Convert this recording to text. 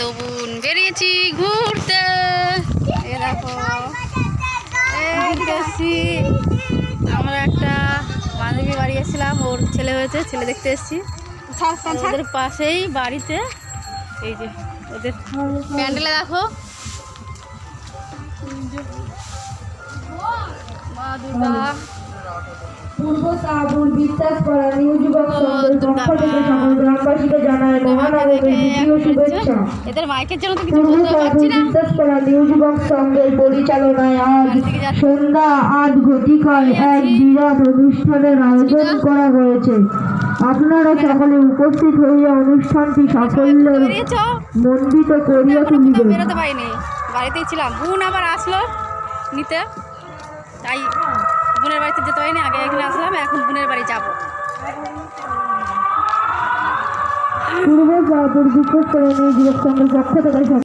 দবুন বেরিয়েছি ঘুরতে। এ দেখো আমরা একটা বান্ধবী বাড়ি এসেছিলাম ওর ছেলে হয়েছে ছেলে দেখতে এসেছি। ওদের পাশেই বাড়িতে এই যে ওদের প্যান্ডেলে দেখো। মা দুর্গা। পূর্ব বিশ্বাস করা নিউ যুবক এদের মাইকের জন্য তো কিছু বলতে পারছি না। বিশ্বাস করা নিউ পরিচালনায় আজ সন্ধ্যা আট ঘটিকায় এক বিরাট অনুষ্ঠানের আয়োজন করা হয়েছে। আপনারা সকলে উপস্থিত হইয়া অনুষ্ঠানটি সাফল্য বেরিয়েছ? মণ্ডিত করিয়া তুলিবেন। বেরোতে পারিনি। বাড়িতেই ছিলাম। বোন আবার আসলো নিতে। তাই বোনের বাড়িতে যেতে পারিনি। আগে এখানে আসলাম এখন পূর্ব করে নিয়ে সংঘের পক্ষ থেকে